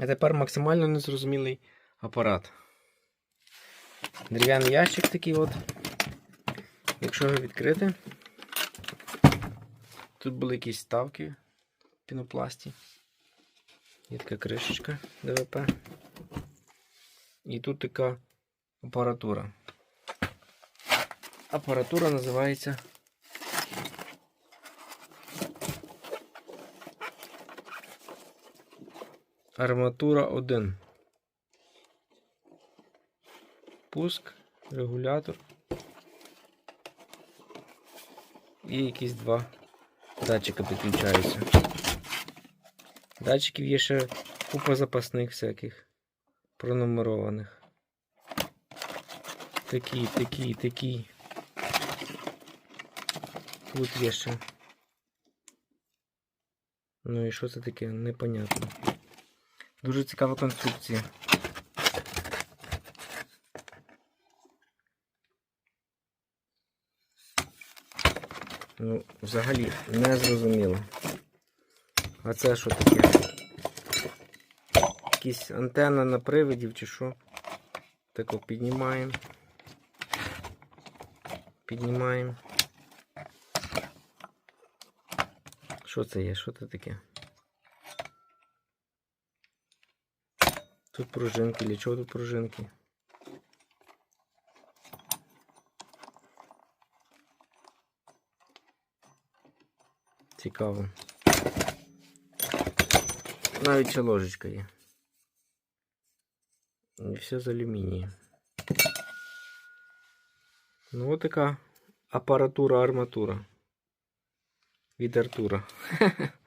А тепер максимально незрозумілий апарат. Дерев'яний ящик такий от. Якщо його відкрити, тут були якісь ставки в пінопласті. Є така кришечка ДВП. І тут така апаратура. Апаратура називається Арматура 1. Пуск, регулятор. І якісь два датчика підключаються. Датчиків є ще купа запасних всяких пронумерованих. Такі, такі, такі. Тут є ще. Ну і що це таке? Непонятно. Дуже цікава конструкція. Ну, взагалі не зрозуміло. А це що таке? Якісь антенна на привидів чи що? Так от піднімаємо. Піднімаємо. Що це є? Що це таке? Тут пружинки, для чого тут пружинки? Цікаво. Навіть ще ложечка є. І все з алюмінію. Ну от така апаратура арматура. Від Артура.